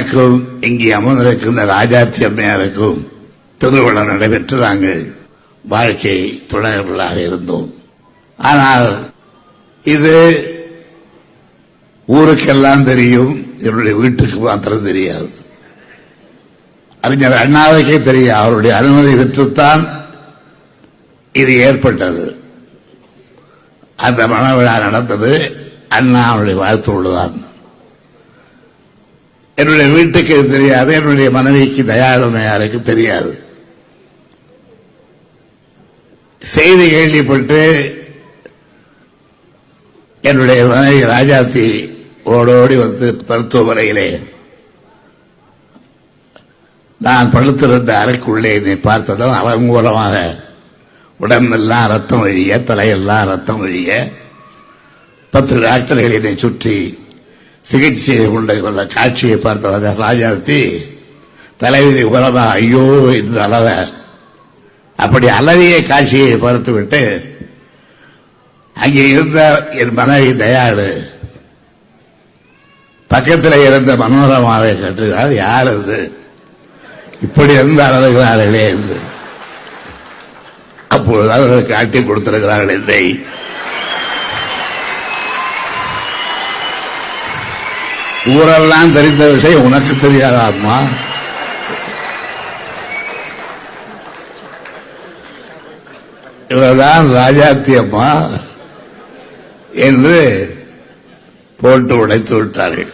எனக்கும் இங்கே அமர்ந்திருக்கின்ற ராஜாத்தி அம்மையாருக்கும் திருவிழா நடைபெற்று நாங்கள் வாழ்க்கை தொடர்புகளாக இருந்தோம். ஆனால் இது ஊருக்கெல்லாம் தெரியும் என்னுடைய வீட்டுக்கு மாத்திரம் தெரியாது. அறிஞர் அண்ணாவுக்கே தெரியும் அவருடைய அனுமதி பெற்றுத்தான் இது ஏற்பட்டது. அந்த மனவிழா நடந்தது அண்ணா அவருடைய வாழ்த்தோடுதான் என்னுடைய வீட்டுக்கு இது தெரியாது என்னுடைய மனைவிக்கு தயாளுமையாருக்கு தெரியாது. செய்தி கேள்விப்பட்டு என்னுடைய மனைவி ராஜாத்தி ஓடோடி வந்து மருத்துவமனையிலே நான் படுத்திருந்த அறைக்குள்ளே என்னை பார்த்ததும் அவன் மூலமாக உடம்பெல்லாம் ரத்தம் வழிய தலையெல்லாம் ரத்தம் வழிய பத்து டாக்டர்கள் என்னை சுற்றி சிகிச்சை செய்து கொண்ட காட்சியை பார்த்த ராஜாத்தி தலைவிதி உரமா ஐயோ என்று அளவ. அப்படி அலறிய காட்சியை பார்த்துவிட்டு அங்கே இருந்த என் மனைவி தயாளு பக்கத்தில் இருந்த மனோரமாவை கேட்டுகிறார் யார் அது? இப்படி இருந்து அலறுகிறார்களே என்று. அப்பொழுது அவர்கள் காட்டி கொடுத்திருக்கிறார்கள் என்னை ஊரெல்லாம் தெரிந்த விஷயம் உனக்கு தெரியாதா அம்மா இவர்தான் ராஜாத்தி அம்மா என்று போட்டு உடைத்து விட்டார்கள்.